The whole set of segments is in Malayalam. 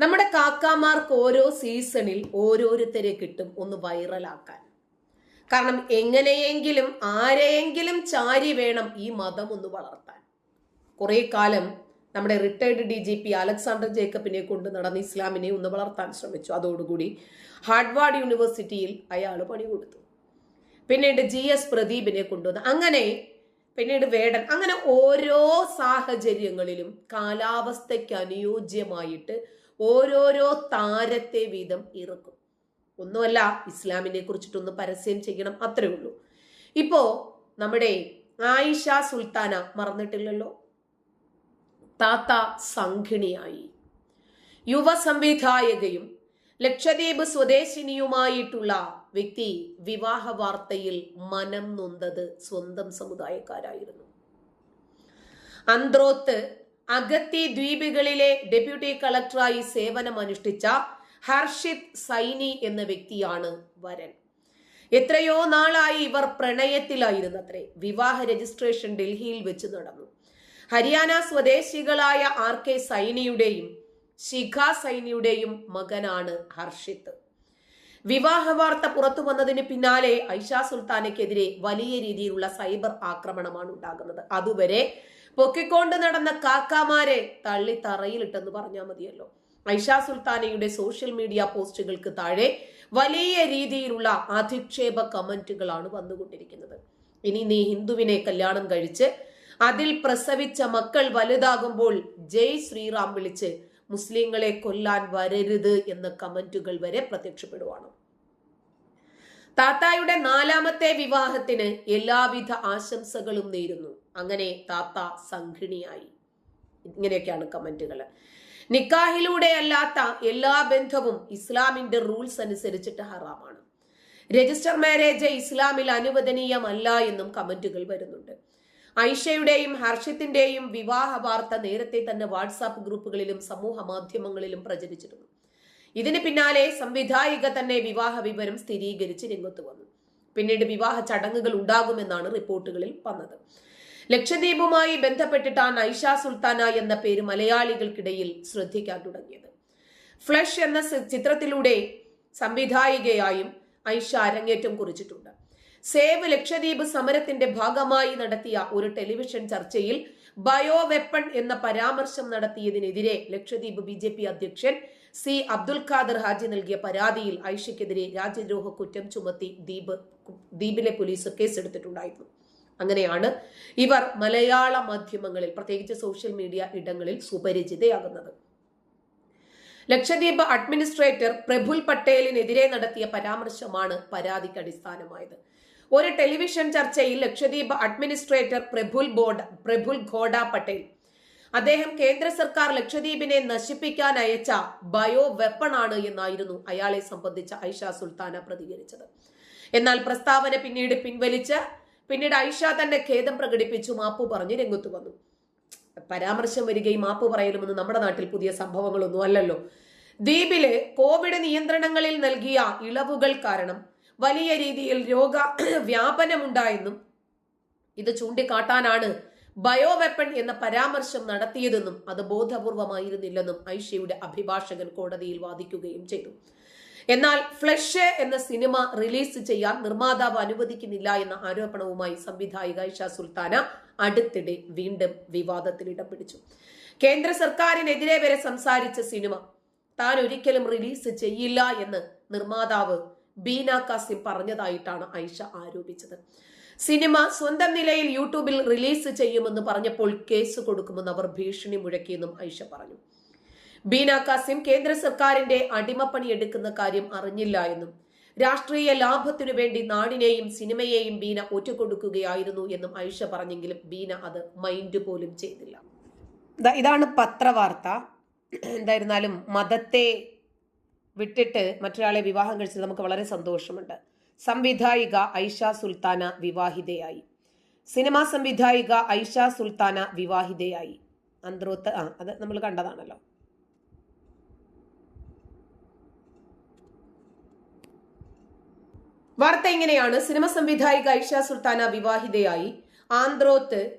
നമ്മുടെ കാക്കാമാർക്ക് ഓരോ സീസണിൽ ഓരോരുത്തരെ കിട്ടും ഒന്ന് വൈറലാക്കാൻ. കാരണം എങ്ങനെയെങ്കിലും ആരെയെങ്കിലും ചാരി വേണം ഈ മതം ഒന്ന് വളർത്താൻ. കുറെ കാലം നമ്മുടെ retired D G P Alexander ജേക്കബിനെ കൊണ്ട് നടന്ന ഇസ്ലാമിനെ ഒന്ന് വളർത്താൻ ശ്രമിച്ചു. അതോടുകൂടി ഹാർഡ്വാർഡ് യൂണിവേഴ്സിറ്റിയിൽ അയാൾ പണി കൊടുത്തു. പിന്നീട് ജി എസ് പ്രദീപിനെ കൊണ്ടുവന്നു അങ്ങനെ പിന്നീട് വേടൻ അങ്ങനെ ഓരോ സാഹചര്യങ്ങളിലും കാലാവസ്ഥയ്ക്ക് അനുയോജ്യമായിട്ട് ഓരോരോ താരത്തെ വീതം ഇറക്കും. ഒന്നുമല്ല ഇസ്ലാമിനെ കുറിച്ചിട്ടൊന്ന് പരസ്യം ചെയ്യണം അത്രേ ഉള്ളൂ. ഇപ്പോ നമ്മുടെ ആയിഷ സുൽത്താന മറന്നിട്ടില്ലല്ലോ? താത്ത സംഘിണിയായി. യുവ സംവിധായകയും ലക്ഷദ്വീപ് സ്വദേശിനിയുമായിട്ടുള്ള വ്യക്തി വിവാഹ വാർത്തയിൽ മനം നൊന്തത് സ്വന്തം സമുദായക്കാരായിരുന്നു. അന്ത്രോത്ത് അഗത്തി ദ്വീപുകളിലെ ഡെപ്യൂട്ടി കളക്ടറായി സേവനമനുഷ്ഠിച്ച ഹർഷിത് സൈനി എന്ന വ്യക്തിയാണ് വരൻ. എത്രയോ നാളായി ഇവർ പ്രണയത്തിലായിരുന്നത്രേ. വിവാഹ രജിസ്ട്രേഷൻ ഡൽഹിയിൽ വെച്ച് നടന്നു. ഹരിയാന സ്വദേശികളായ ആർ കെ സൈനിയുടെയും ശിഖ സൈനിയുടെയും മകനാണ് ഹർഷിത്. വിവാഹ വാർത്ത പുറത്തു വന്നതിന് പിന്നാലെ ഐഷ സുൽത്താനയ്ക്കെതിരെ വലിയ രീതിയിലുള്ള സൈബർ ആക്രമണമാണ് ഉണ്ടാകുന്നത്. അതുവരെ പൊക്കിക്കൊണ്ട് നടന്ന കാക്കാമാരെ തള്ളി തറയിലിട്ടെന്ന് പറഞ്ഞാൽ മതിയല്ലോ. ഐഷ സുൽത്താനയുടെ സോഷ്യൽ മീഡിയ പോസ്റ്റുകൾക്ക് താഴെ വലിയ രീതിയിലുള്ള അധിക്ഷേപ കമന്റുകളാണ് വന്നുകൊണ്ടിരിക്കുന്നത്. ഇനി നീ ഹിന്ദുവിനെ കല്യാണം കഴിച്ച് അതിൽ പ്രസവിച്ച മക്കൾ വലുതാകുമ്പോൾ ജയ് ശ്രീറാം വിളിച്ച് മുസ്ലിങ്ങളെ കൊല്ലാൻ വരരുത് എന്ന കമന്റുകൾ വരെ പ്രത്യക്ഷപ്പെടുവാണ്. താത്തായുടെ നാലാമത്തെ വിവാഹത്തിന് എല്ലാവിധ ആശംസകളും നേരുന്നു. അങ്ങനെ താത്ത സംഘിണിയായി. ഇങ്ങനെയൊക്കെയാണ് കമന്റുകൾ നിക്കാഹിലൂടെ അല്ലാത്ത എല്ലാ ബന്ധവും ഇസ്ലാമിന്റെ റൂൾസ് അനുസരിച്ചിട്ട് ഹറാമാണ്. രജിസ്റ്റർ മാരേജ് ഇസ്ലാമിൽ അനുവദനീയമല്ല എന്നും കമന്റുകൾ വരുന്നുണ്ട്. ഐഷയുടെയും ഹർഷിത്തിന്റെയും വിവാഹ വാർത്ത നേരത്തെ തന്നെ വാട്സാപ്പ് ഗ്രൂപ്പുകളിലും സമൂഹ മാധ്യമങ്ങളിലും പ്രചരിച്ചിരുന്നു. ഇതിന് പിന്നാലെ സംവിധായിക തന്നെ വിവാഹ വിവരം സ്ഥിരീകരിച്ച് രംഗത്ത് വന്നു. പിന്നീട് വിവാഹ ചടങ്ങുകൾ ഉണ്ടാകുമെന്നാണ് റിപ്പോർട്ടുകളിൽ വന്നത്. ലക്ഷദ്വീപുമായി ബന്ധപ്പെട്ടിട്ടാണ് ഐഷ സുൽത്താന എന്ന പേര് മലയാളികൾക്കിടയിൽ ശ്രദ്ധിക്കാൻ തുടങ്ങിയത്. ഫ്ലഷ് എന്ന ചിത്രത്തിലൂടെ സംവിധായികയായും ഐഷ അരങ്ങേറ്റം കുറിച്ചിട്ടുണ്ട്. സേവ് ലക്ഷദ്വീപ് സമരത്തിന്റെ ഭാഗമായി നടത്തിയ ഒരു ടെലിവിഷൻ ചർച്ചയിൽ ബയോ വെപ്പൺ എന്ന പരാമർശം നടത്തിയതിനെതിരെ ലക്ഷദ്വീപ് ബി അധ്യക്ഷൻ സി അബ്ദുൽ ഖാദർ ഹാജി നൽകിയ പരാതിയിൽ ഐഷയ്ക്കെതിരെ രാജ്യദ്രോഹ കുറ്റം ചുമത്തി ദ്വീപ് ദ്വീപിലെ പോലീസ് കേസെടുത്തിട്ടുണ്ടായിരുന്നു. അങ്ങനെയാണ് ഇവർ മലയാള മാധ്യമങ്ങളിൽ പ്രത്യേകിച്ച് സോഷ്യൽ മീഡിയ ഇടങ്ങളിൽ സുപരിചിതയാകുന്നത്. ലക്ഷദ്വീപ് അഡ്മിനിസ്ട്രേറ്റർ പ്രഫുൽ പട്ടേലിനെതിരെ നടത്തിയ പരാമർശമാണ് പരാതിക്ക് അടിസ്ഥാനമായത്. ഒരു ടെലിവിഷൻ ചർച്ചയിൽ ലക്ഷദ്വീപ് അഡ്മിനിസ്ട്രേറ്റർ പ്രഫുൽ ബോർഡ് പ്രഫുൽ ഘോഡ പട്ടേൽ അദ്ദേഹം കേന്ദ്ര സർക്കാർ ലക്ഷദ്വീപിനെ നശിപ്പിക്കാൻ അയച്ച ബയോ വെപ്പൺ ആണ് എന്നായിരുന്നു അയാളെ സംബന്ധിച്ച ഐഷ സുൽത്താന പ്രതികരിച്ചത്. എന്നാൽ പ്രസ്താവന പിന്നീട് പിൻവലിച്ച് പിന്നീട് ഐഷ തന്നെ ഖേദം പ്രകടിപ്പിച്ചു മാപ്പു പറഞ്ഞ് രംഗത്ത് വന്നു. പരാമർശം വരികയും മാപ്പ് പറയലുമെന്ന് നമ്മുടെ നാട്ടിൽ പുതിയ സംഭവങ്ങളൊന്നും അല്ലല്ലോ. ദ്വീപിൽ കോവിഡ് നിയന്ത്രണങ്ങളിൽ നൽകിയ ഇളവുകൾ കാരണം വലിയ രീതിയിൽ രോഗ വ്യാപനമുണ്ടായെന്നും ഇത് ചൂണ്ടിക്കാട്ടാനാണ് ബയോ വെപ്പൺ എന്ന പരാമർശം നടത്തിയതെന്നും അത് ബോധപൂർവമായിരുന്നില്ലെന്നും ഐഷയുടെ അഭിഭാഷകൻ കോടതിയിൽ വാദിക്കുകയും ചെയ്തു. എന്നാൽ ഫ്ലഷ് എന്ന സിനിമ റിലീസ് ചെയ്യാൻ നിർമ്മാതാവ് അനുവദിക്കുന്നില്ല എന്ന ആരോപണവുമായി സംവിധായിക ഐഷ സുൽത്താന അടുത്തിടെ വീണ്ടും വിവാദത്തിൽ ഇടം പിടിച്ചു കേന്ദ്ര സർക്കാരിനെതിരെ വരെ സംസാരിച്ച സിനിമ താൻ ഒരിക്കലും റിലീസ് ചെയ്യില്ല എന്ന് നിർമ്മാതാവ് ബീന കാസിം പറഞ്ഞതായിട്ടാണ് ഐഷ ആരോപിച്ചത്. സിനിമ സ്വന്തം നിലയിൽ യൂട്യൂബിൽ റിലീസ് ചെയ്യുമെന്ന് പറഞ്ഞപ്പോൾ കേസ് കൊടുക്കുമെന്ന് അവർ ഭീഷണി മുഴക്കിയെന്നും ഐഷ പറഞ്ഞു. ബീന കാസിം കേന്ദ്ര സർക്കാരിന്റെ അടിമപ്പണി എടുക്കുന്ന കാര്യം അറിഞ്ഞില്ല എന്നും രാഷ്ട്രീയ ലാഭത്തിനു വേണ്ടി നാടിനെയും സിനിമയെയും ബീന ഒറ്റുകൊടുക്കുകയായിരുന്നു എന്നും ഐഷ പറഞ്ഞെങ്കിലും ബീന അത് മൈൻഡ് പോലും ചെയ്തില്ല. ഇതാണ് പത്രവാർത്ത. എന്തായിരുന്നാലും മതത്തെ വിട്ടിട്ട് മറ്റൊരാളെ വിവാഹം കഴിച്ചത് നമുക്ക് വളരെ സന്തോഷമുണ്ട്. സംവിധായിക ഐഷ സുൽത്താന വിവാഹിതയായി. സിനിമാ സംവിധായിക ഐഷ സുൽത്താന വിവാഹിതയായി. അന്ത്രോത്ത് ആ അത് നമ്മൾ കണ്ടതാണല്ലോ. വാർത്ത ഇങ്ങനെയാണ്. സിനിമ സംവിധായിക ഐഷ സുൽത്താന വിവാഹിതയായി. ആന്ത്രോത്ത്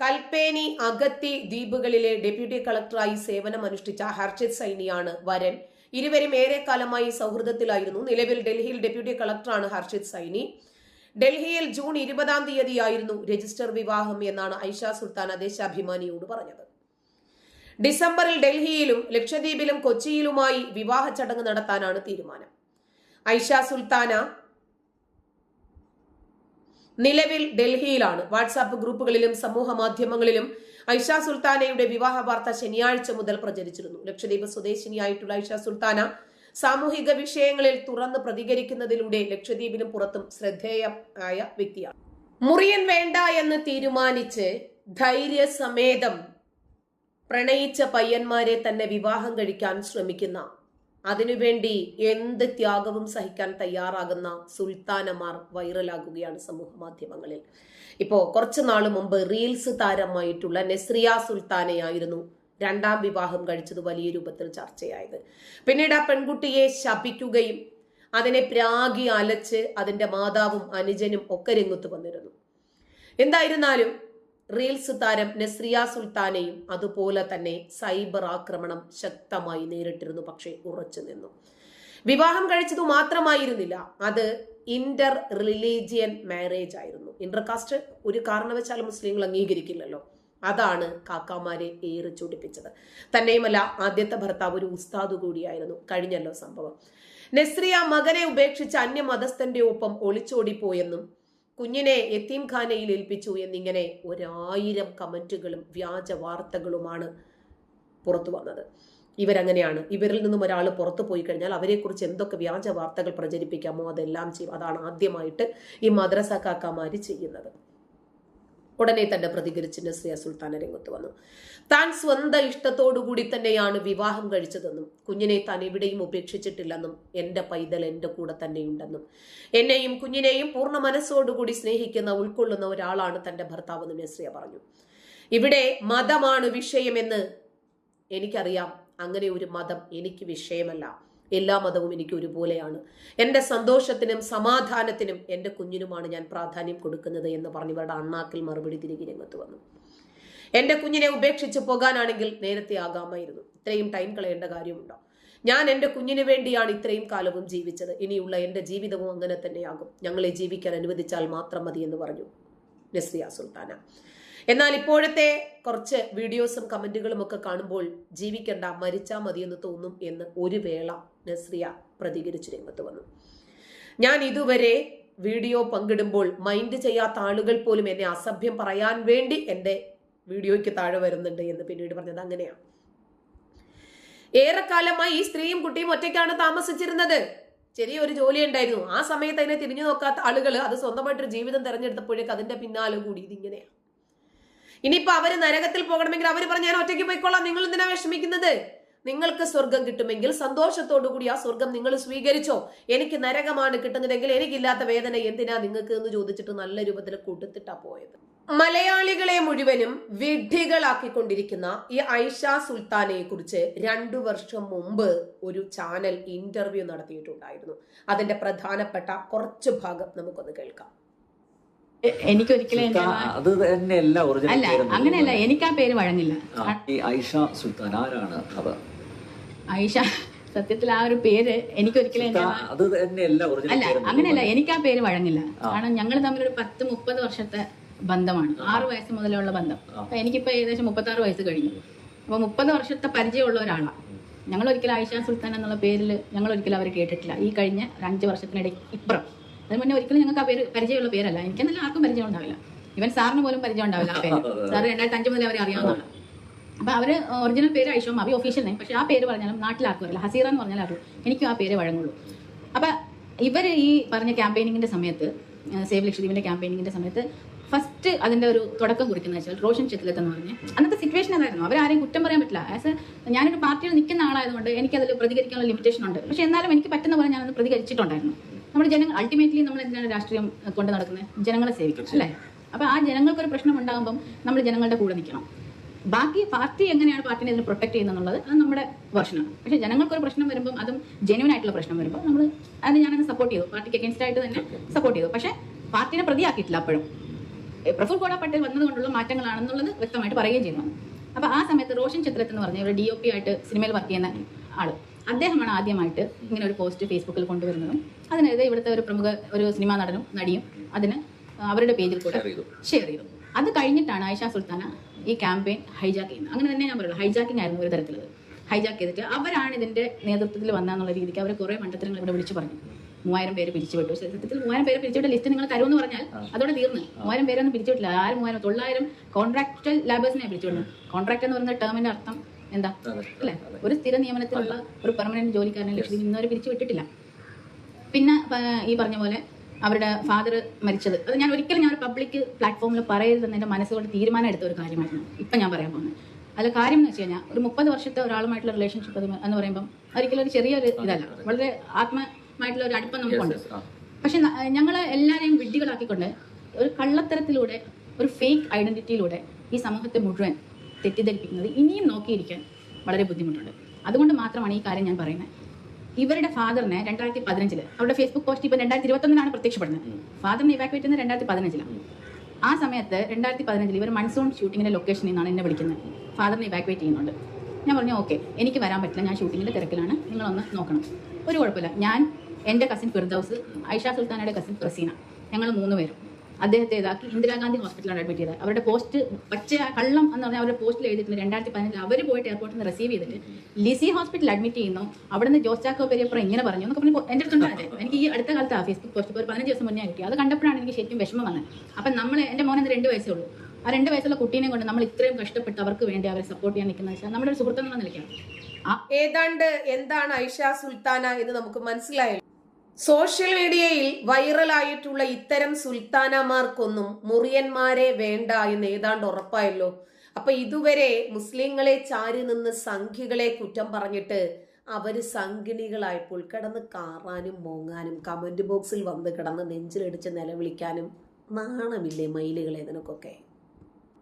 കൽപ്പേനി അഗത്തി ദ്വീപുകളിലെ ഡെപ്യൂട്ടി കളക്ടറായി സേവനം അനുഷ്ഠിച്ച ഹർഷിത് സൈനിയാണ് വരൻ. ഇരുവരും ഏറെക്കാലമായി സൗഹൃദത്തിലായിരുന്നു. നിലവിൽ ഡൽഹിയിൽ ഡെപ്യൂട്ടി കളക്ടറാണ് ഹർഷിത് സൈനി. ഡൽഹിയിൽ ജൂൺ ഇരുപതാം തീയതിയായിരുന്നു രജിസ്റ്റർ വിവാഹം എന്നാണ് ഐഷ സുൽത്താന ദേശാഭിമാനിയോട് പറഞ്ഞത്. ഡിസംബറിൽ ഡൽഹിയിലും ലക്ഷദ്വീപിലും കൊച്ചിയിലുമായി വിവാഹ ചടങ്ങ് നടത്താനാണ് തീരുമാനം. ഐഷ സുൽത്താന നിലവിൽ ഡൽഹിയിലാണ്. വാട്സാപ്പ് ഗ്രൂപ്പുകളിലും സമൂഹ മാധ്യമങ്ങളിലും ഐഷ സുൽത്താനയുടെ വിവാഹ വാർത്ത ശനിയാഴ്ച മുതൽ പ്രചരിച്ചിരുന്നു. ലക്ഷദ്വീപ് സ്വദേശിനിയായിട്ടുള്ള ഐഷ സുൽത്താന സാമൂഹിക വിഷയങ്ങളിൽ തുറന്ന് പ്രതികരിക്കുന്നതിലൂടെ ലക്ഷദ്വീപിലും പുറത്തും ശ്രദ്ധേയമായ വ്യക്തിയാണ്. മുറിയൻ വേണ്ട എന്ന് തീരുമാനിച്ച് ധൈര്യസമേതം പ്രണയിച്ച പയ്യന്മാരെ തന്നെ വിവാഹം കഴിക്കാൻ ശ്രമിക്കുന്ന അതിനുവേണ്ടി എന്ത് ത്യാഗവും സഹിക്കാൻ തയ്യാറാകുന്ന സുൽത്താനമാർ വൈറലാകുകയാണ് സമൂഹ മാധ്യമങ്ങളിൽ. ഇപ്പോൾ കുറച്ചു നാൾ മുമ്പ് റീൽസ് താരമായിട്ടുള്ള നെസ്രിയ സുൽത്താനയായിരുന്നു രണ്ടാം വിവാഹം കഴിച്ചത് വലിയ രൂപത്തിൽ ചർച്ചയായത്. പിന്നീട് ആ പെൺകുട്ടിയെ ശപിക്കുകയും അതിനെ പ്രാഗി അലച്ച് അതിന്റെ മാതാവും അനുജനും ഒക്കെ രംഗത്ത് വന്നിരുന്നു. എന്തായിരുന്നാലും റീൽസ് താരം നസ്രിയ സുൽത്താനെയും അതുപോലെ തന്നെ സൈബർ ആക്രമണം ശക്തമായി നേരിട്ടിരുന്നു പക്ഷേ ഉറച്ചു നിന്നു. വിവാഹം കഴിച്ചതു മാത്രമായിരുന്നില്ല അത് ഇന്റർ റിലീജിയൻ മാരേജ് ആയിരുന്നു. ഇന്റർ കാസ്റ്റ് ഒരു കാരണവശാലും മുസ്ലിങ്ങൾ അംഗീകരിക്കില്ലല്ലോ. അതാണ് കാക്കാമാരെ ഏറെ ചൂടിപ്പിച്ചത്. തന്നെയുമല്ല ആദ്യത്തെ ഭർത്താവ് ഒരു ഉസ്താദ് കൂടിയായിരുന്നു. കഴിഞ്ഞല്ലോ സംഭവം. നസ്രിയ മകനെ ഉപേക്ഷിച്ച് അന്യ അന്യമതസ്ഥന്റെ ഒപ്പം ഒളിച്ചോടിപ്പോയെന്നും കുഞ്ഞിനെ യത്തീംഖാനയിൽ ഏൽപ്പിച്ചു എന്നിങ്ങനെ ഒരായിരം കമന്റുകളും വ്യാജ വാർത്തകളുമാണ് പുറത്തു വന്നത്. ഇവരങ്ങനെയാണ്. ഇവരിൽ നിന്നും ഒരാൾ പുറത്തു പോയി കഴിഞ്ഞാൽ അവരെക്കുറിച്ച് എന്തൊക്കെ വ്യാജ വാർത്തകൾ പ്രചരിപ്പിക്കാമോ അതെല്ലാം ചെയ്യും. അതാണ് ആദ്യമായിട്ട് ഈ മദ്രസ കാക്കാമാര് ചെയ്യുന്നത്. ഉടനെ തന്നെ പ്രതികരിച്ച് നസ്രിയ സുൽത്താന രംഗത്ത് വന്നു. താൻ സ്വന്തം ഇഷ്ടത്തോടുകൂടി തന്നെയാണ് വിവാഹം കഴിച്ചതെന്നും കുഞ്ഞിനെ താൻ എവിടെയും ഉപേക്ഷിച്ചിട്ടില്ലെന്നും എന്റെ പൈതൽ എന്റെ കൂടെ തന്നെയുണ്ടെന്നും എന്നെയും കുഞ്ഞിനെയും പൂർണ മനസ്സോടുകൂടി സ്നേഹിക്കുന്ന ഉൾക്കൊള്ളുന്ന ഒരാളാണ് തന്റെ ഭർത്താവെന്നും നസ്രിയ പറഞ്ഞു. ഇവിടെ മതമാണ് വിഷയമെന്ന് എനിക്കറിയാം. അങ്ങനെ ഒരു മതം എനിക്ക് വിഷയമല്ല. എല്ലാ മതവും എനിക്ക് ഒരുപോലെയാണ്. എന്റെ സന്തോഷത്തിനും സമാധാനത്തിനും എന്റെ കുഞ്ഞിനുമാണ് ഞാൻ പ്രാധാന്യം കൊടുക്കുന്നത് എന്ന് പറഞ്ഞ് ഇവരുടെ അണ്ണാക്കിൽ മറുപടി തിരികെ രംഗത്ത് വന്നു. എന്റെ കുഞ്ഞിനെ ഉപേക്ഷിച്ച് പോകാനാണെങ്കിൽ നേരത്തെ ആകാമായിരുന്നു. ഇത്രയും ടൈം കളയേണ്ട കാര്യമുണ്ടോ? ഞാൻ എന്റെ കുഞ്ഞിന് വേണ്ടിയാണ് ഇത്രയും കാലവും ജീവിച്ചത്. ഇനിയുള്ള എന്റെ ജീവിതവും അങ്ങനെ തന്നെയാകും. ഞങ്ങളെ ജീവിക്കാൻ അനുവദിച്ചാൽ മാത്രം മതി എന്ന് പറഞ്ഞു നസ്രിയ സുൽത്താന. എന്നാൽ ഇപ്പോഴത്തെ കുറച്ച് വീഡിയോസും കമന്റുകളും ഒക്കെ കാണുമ്പോൾ ജീവിക്കേണ്ട മരിച്ചാൽ മതിയെന്ന് തോന്നും എന്ന് ഒരു വേള നസ്രിയ പ്രതികരിച്ച് രംഗത്ത് വന്നു. ഞാൻ ഇതുവരെ വീഡിയോ പങ്കിടുമ്പോൾ മൈൻഡ് ചെയ്യാത്ത ആളുകൾ പോലും എന്നെ അസഭ്യം പറയാൻ വേണ്ടി എന്റെ വീഡിയോയ്ക്ക് താഴെ വരുന്നുണ്ട് എന്ന് പിന്നീട് പറഞ്ഞത് അങ്ങനെയാണ്. ഏറെക്കാലമായി ഈ സ്ത്രീയും കുട്ടിയും ഒറ്റയ്ക്കാണ് താമസിച്ചിരുന്നത്. ചെറിയൊരു ജോലി ഉണ്ടായിരുന്നു. ആ സമയത്ത് അതിനെ തിരിഞ്ഞു നോക്കാത്ത ആളുകൾ അത് സ്വന്തമായിട്ടൊരു ജീവിതം തെരഞ്ഞെടുത്തപ്പോഴേക്ക് അതിന്റെ പിന്നാലെ കൂടി ഇതിങ്ങനെയാണ് ഇനിയിപ്പോ അവർ നരകത്തിൽ പോകണമെങ്കിൽ അവർ പറഞ്ഞു ഞാൻ ഒറ്റയ്ക്ക് പോയിക്കോളാം നിങ്ങൾ എന്തിനാ വിഷമിക്കുന്നത്? നിങ്ങൾക്ക് സ്വർഗം കിട്ടുമെങ്കിൽ സന്തോഷത്തോടു കൂടി ആ സ്വർഗം നിങ്ങൾ സ്വീകരിച്ചോ. എനിക്ക് നരകമാണ് കിട്ടുന്നതെങ്കിൽ എനിക്കില്ലാത്ത വേദന എന്തിനാ നിങ്ങൾക്ക് എന്ന് ചോദിച്ചിട്ട് നല്ല രൂപത്തിൽ കൊടുത്തിട്ടാ പോയത്. മലയാളികളെ മുഴുവനും വിഡ്ഢികളാക്കിക്കൊണ്ടിരിക്കുന്ന ഈ ഐഷ സുൽത്താനയെ കുറിച്ച് രണ്ടു വർഷം മുമ്പ് ഒരു ചാനൽ ഇന്റർവ്യൂ നടത്തിയിട്ടുണ്ടായിരുന്നു. അതിന്റെ പ്രധാനപ്പെട്ട കുറച്ച് ഭാഗം നമുക്കൊന്ന് കേൾക്കാം. എനിക്ക് സുൽത്താൻ, അത് തന്നെയല്ല ഒറിജിനൽ അല്ല അങ്ങനെയല്ല എനിക്ക് ആ പേര് വഴങ്ങില്ല. ഈ ഐഷ സുൽത്താൻ ആരാണ് ഐഷ സത്യത്തിൽ ആ ഒരു പേര് എനിക്ക് ഒരിക്കലും അല്ല അങ്ങനെയല്ല എനിക്ക് ആ പേര് വഴങ്ങില്ല. കാരണം ഞങ്ങൾ തമ്മിൽ ഒരു പത്ത് മുപ്പത് വർഷത്തെ ബന്ധമാണ്. ആറ് വയസ്സ് മുതലുള്ള ബന്ധം. അപ്പൊ എനിക്കിപ്പോ ഏകദേശം മുപ്പത്തി ആറ് വയസ്സ് കഴിഞ്ഞു. അപ്പൊ മുപ്പത് വർഷത്തെ പരിചയമുള്ള ഒരാളാണ് ഞങ്ങൾ ഒരിക്കലും ആയിഷ സുൽത്താൻ എന്നുള്ള പേരിൽ ഞങ്ങൾ ഒരിക്കലും അവർ കേട്ടിട്ടില്ല. ഈ കഴിഞ്ഞ ഒരു അഞ്ച് വർഷത്തിനിടയ്ക്ക് ഇപ്പുറം. അതിന് മുന്നേ ഒരിക്കലും ഞങ്ങൾക്ക് ആ പേര് പരിചയമുള്ള പേരല്ല. എനിക്കെന്നല്ല ആർക്കും പരിചയം ഉണ്ടാവില്ല ഇവൻ സാറിന് പോലും പരിചയം ഉണ്ടാവില്ല ആ പേര്. സാർ രണ്ടായിരത്തി അഞ്ച് മുതൽ അവരെ അറിയാവുന്നതാണ്. അപ്പൊ അവർ ഒറിജിനൽ പേര് ഐഷോ മാബി ഒഫീഷ്യൽ നെയിം പക്ഷെ ആ പേര് പറഞ്ഞാലും നാട്ടിലാർക്കും അറിയില്ല. ഹസീറ എന്ന് പറഞ്ഞാൽ ആർക്കും എനിക്കും ആ പേര് വഴങ്ങുള്ളൂ. അപ്പൊ ഇവർ ഈ പറഞ്ഞ ക്യാമ്പയിനിങ്ങിന്റെ സമയത്ത് സേവ് ലക്ഷദ്വീപിന്റെ ക്യാമ്പയിനിങ്ങിന്റെ സമയത്ത് ഫസ്റ്റ് അതിന്റെ ഒരു തുടക്കം കുറിക്കുന്ന വെച്ചാൽ റോഷൻ ചെത്തിലത്ത് എന്ന് പറഞ്ഞ്. അന്നത്തെ സിറ്റുവേഷൻ അതായിരുന്നു. അവരാരെയും കുറ്റം പറയാൻ പറ്റില്ല. ആസ് എ ഞാനൊരു പാർട്ടിയിൽ നിൽക്കുന്ന ആളായതുകൊണ്ട് എനിക്കതിൽ പ്രതികരിക്കാനുള്ള ലിമിറ്റേഷൻ ഉണ്ട്. പക്ഷേ എന്നാലും എനിക്ക് പറ്റുന്ന പോലെ ഞാനത് പ്രതികരിച്ചിട്ടുണ്ടായിരുന്നു. നമ്മുടെ ജനങ്ങൾ അൾട്ടിമേറ്റ്ലി നമ്മൾ എന്തിനാണ് രാഷ്ട്രീയം കൊണ്ട് നടക്കുന്നത്? ജനങ്ങളെ സേവിക്കും അല്ലേ? അപ്പോൾ ആ ജനങ്ങൾക്കൊരു പ്രശ്നം ഉണ്ടാകുമ്പം നമ്മൾ ജനങ്ങളുടെ കൂടെ നിൽക്കണം. ബാക്കി പാർട്ടി എങ്ങനെയാണ് പാർട്ടിനെ ഇതിനെ പ്രൊട്ടക്ട് ചെയ്യുന്നത് അത് നമ്മുടെ വെർഷനാണ് പക്ഷേ ജനങ്ങൾക്കൊരു പ്രശ്നം വരുമ്പോൾ അതും ജെന്യൂൻ ആയിട്ടുള്ള പ്രശ്നം വരുമ്പോൾ നമ്മൾ അത് ഞാനത് സപ്പോർട്ട് ചെയ്തു. പാർട്ടിക്ക് അഗേൻസ്റ്റ് ആയിട്ട് തന്നെ സപ്പോർട്ട് ചെയ്തു. പക്ഷേ പാർട്ടിനെ പ്രതിയാക്കിയിട്ടില്ല അപ്പോഴും. പ്രഫുൽ കോട പട്ടേൽ വന്നതുകൊണ്ടുള്ള മാറ്റങ്ങളാണെന്നുള്ളത് വ്യക്തമായിട്ട് പറയുകയും ചെയ്യുന്നു. അപ്പോൾ ആ സമയത്ത് റോഷൻ ചിത്രത്ത് എന്ന് പറഞ്ഞ ഒരു ഡി ഒ പി ആയിട്ട് സിനിമയിൽ വർക്ക് ചെയ്യുന്ന ആൾ അദ്ദേഹമാണ് ആദ്യമായിട്ട് ഇങ്ങനെ ഒരു പോസ്റ്റ് ഫേസ്ബുക്കിൽ കൊണ്ടുവരുന്നതും. അതിനെതിരെ ഇവിടുത്തെ ഒരു പ്രമുഖ ഒരു സിനിമാ നടനും നടിയും അതിന് അവരുടെ പേജിൽ കൂടെ ഷെയർ ചെയ്തു. അത് കഴിഞ്ഞിട്ടാണ് ആയിഷ സുൽത്താന ഈ ക്യാമ്പയിൻ ഹൈജാക്ക് ചെയ്യുന്നത്. അങ്ങനെ തന്നെ ഞാൻ പറയുള്ളൂ ഹൈജാക്കിംഗ് ആയിരുന്നു ഒരു തരത്തിലത്. ഹൈജാക്ക് ചെയ്തിട്ട് അവരാണ് ഇതിന്റെ നേതൃത്വത്തിൽ വന്നാന്നുള്ള രീതിക്ക് അവർ കുറേ മണ്ടത്തരങ്ങൾ ഇവിടെ വിളിച്ചു പറഞ്ഞു. മൂവായിരം പേര് പിരിച്ചുവിട്ടു. സത്യത്തിൽ മൂവായിരം പേര് പിരിച്ചുവിട്ട ലിസ്റ്റ് നിങ്ങൾ തരുമെന്ന് പറഞ്ഞാൽ അതോടെ തീർന്നു. മൂവായിരം പേരൊന്നും പിരിച്ചുവിട്ടില്ല. ആരും മൂവായിരം തൊള്ളായിരം കോൺട്രാക്ച്വൽ ലാബേഴ്സിനെ പിരിച്ചുവിടുന്നു. കോൺട്രാക്ട് എന്ന് പറയുന്ന ടേമിന്റെ അർത്ഥം എന്താ. അല്ലെ? ഒരു സ്ഥിര നിയമനത്തിലുള്ള ഒരു പെർമനന്റ് ജോലിക്കാരനെ ലക്ഷ്യം ഇന്നവരെ പിരിച്ചു വിട്ടിട്ടില്ല പിന്നെ ഈ പറഞ്ഞ പോലെ അവരുടെ ഫാദർ മരിച്ചത്. അത് ഞാൻ ഒരിക്കലും ഞാൻ ഒരു പബ്ലിക് പ്ലാറ്റ്ഫോമിൽ പറയരുതെന്ന് എന്റെ മനസ്സുകൊണ്ട് തീരുമാനം എടുത്ത ഒരു കാര്യമായിരുന്നു. ഇപ്പം ഞാൻ പറയാൻ പോകുന്നത്. അതിൽ കാര്യം എന്ന് വെച്ച് കഴിഞ്ഞാൽ ഒരു മുപ്പത് വർഷത്തെ ഒരാളുമായിട്ടുള്ള റിലേഷൻഷിപ്പ് എന്ന് പറയുമ്പം ഒരിക്കലും ഒരു ചെറിയൊരു ഇതല്ല. വളരെ ആത്മമായിട്ടുള്ള ഒരു അടുപ്പം നമുക്കുണ്ട്. പക്ഷെ ഞങ്ങളെ എല്ലാവരെയും വിഡ്ഢികളാക്കിക്കൊണ്ട് ഒരു കള്ളത്തരത്തിലൂടെ ഒരു ഫേക്ക് ഐഡന്റിറ്റിയിലൂടെ ഈ സമൂഹത്തെ മുഴുവൻ തെറ്റിദ്ധരിപ്പിക്കുന്നത് ഇനിയും നോക്കിയിരിക്കാൻ വളരെ ബുദ്ധിമുട്ടുണ്ട്. അതുകൊണ്ട് മാത്രമാണ് ഈ കാര്യം ഞാൻ പറയുന്നത്. ഇവരുടെ ഫാദറിനെ രണ്ടായിരത്തി പതിനഞ്ചിൽ അവരുടെ ഫേസ്ബുക്ക് പോസ്റ്റ് ഇപ്പൊ രണ്ടായിരത്തി ഇരുപത്തൊന്നിലാണ് പ്രത്യക്ഷപ്പെടുന്നത് ഫാദറിനെ ഇവാക്യുവേറ്റ് ചെയ്യുന്നത് രണ്ടായിരത്തി പതിനഞ്ചിലാണ് ആ സമയത്ത് രണ്ടായിരത്തി പതിനഞ്ചിൽ ഇവർ മൺസൂൺ ഷൂട്ടിങ്ങിന്റെ ലൊക്കേഷനിൽ നിന്നാണ് എന്നെ വിളിക്കുന്നത്. ഫാദറിനെ ഇവാക്യുവേറ്റ് ചെയ്യുന്നുണ്ട്. ഞാൻ പറഞ്ഞു ഓക്കെ എനിക്ക് വരാൻ പറ്റില്ല. ഞാൻ ഷൂട്ടിങ്ങിന്റെ തിരക്കിലാണ്. നിങ്ങളൊന്ന് നോക്കണം. ഒരു കുഴപ്പമില്ല. ഞാൻ എന്റെ കസിൻ ഫിർദൌസ് ഐഷ സുൽത്താനയുടെ കസിൻ പ്രസീന ഞങ്ങൾ മൂന്ന് പേരും. അദ്ദേഹത്തെ ഇതാക്കി. ഇന്ദിരാഗാന്ധി ഹോസ്പിറ്റലാണ് അഡ്മിറ്റ് ചെയ്തത്. അവരുടെ പോസ്റ്റ് പച്ച കള്ളം എന്ന് പറഞ്ഞാൽ അവരുടെ പോസ്റ്റിൽ എഴുതിയിട്ടുണ്ട് രണ്ടായിരത്തി പതിനഞ്ചിൽ അവർ പോയിട്ട് എയർപോർട്ടിൽ നിന്ന് റിസീവ് ചെയ്തിട്ട് ലിസി ഹോസ്പിറ്റലിൽ അഡ്മിറ്റ് ചെയ്യുന്നു. അവിടെ നിന്ന് ജോസ് ചാക്കോ പെരിയപ്പുറം ഇങ്ങനെ പറഞ്ഞു. എന്നൊക്കെ പറഞ്ഞു എന്റെ അടുത്തുണ്ടായത് എനിക്ക് ഈ അടുത്ത കാലത്ത് ഫേസ്ബുക്ക് പോസ്റ്റ് ഒരു പതിനഞ്ച് ദിവസം മുന്നേ കിട്ടി. അത് കണ്ടപ്പോഴാണ് എനിക്ക് ശരിക്കും വിഷമം വന്നത്. അപ്പം നമ്മൾ എന്റെ മോനെ രണ്ട് വയസ്സേ ഉള്ളൂ. ആ രണ്ട് വയസ്സുള്ള കുട്ടീനെ കൊണ്ട് നമ്മൾ ഇത്രയും കഷ്ടപ്പെട്ട് അവർക്ക് വേണ്ടി അവരെ സപ്പോർട്ട് ചെയ്യാൻ നിൽക്കുന്നത് വെച്ചാൽ നമ്മുടെ ഒരു സുഹൃത്തെന്നുള്ള നിലയ്ക്കാണ് ആ. ഏതാണ്ട് എന്താണ് ഐഷ സുൽത്താന എന്ന് നമുക്ക് മനസ്സിലായല്ലോ. സോഷ്യൽ മീഡിയയിൽ വൈറലായിട്ടുള്ള ഇത്തരം സുൽത്താനമാർക്കൊന്നും മുറിയന്മാരെ വേണ്ട എന്ന് ഏതാണ്ട് ഉറപ്പായല്ലോ. അപ്പൊ ഇതുവരെ മുസ്ലിങ്ങളെ ചാരി നിന്ന് സംഘികളെ കുറ്റം പറഞ്ഞിട്ട് അവർ സംഘിണികളായപ്പോൾ കിടന്ന് കാറാനും മോങ്ങാനും കമന്റ് ബോക്സിൽ വന്ന് കിടന്ന് നെഞ്ചിലടിച്ച് നിലവിളിക്കാനും നാണമില്ലേ മയിലുകളെ നിനക്കൊക്കെ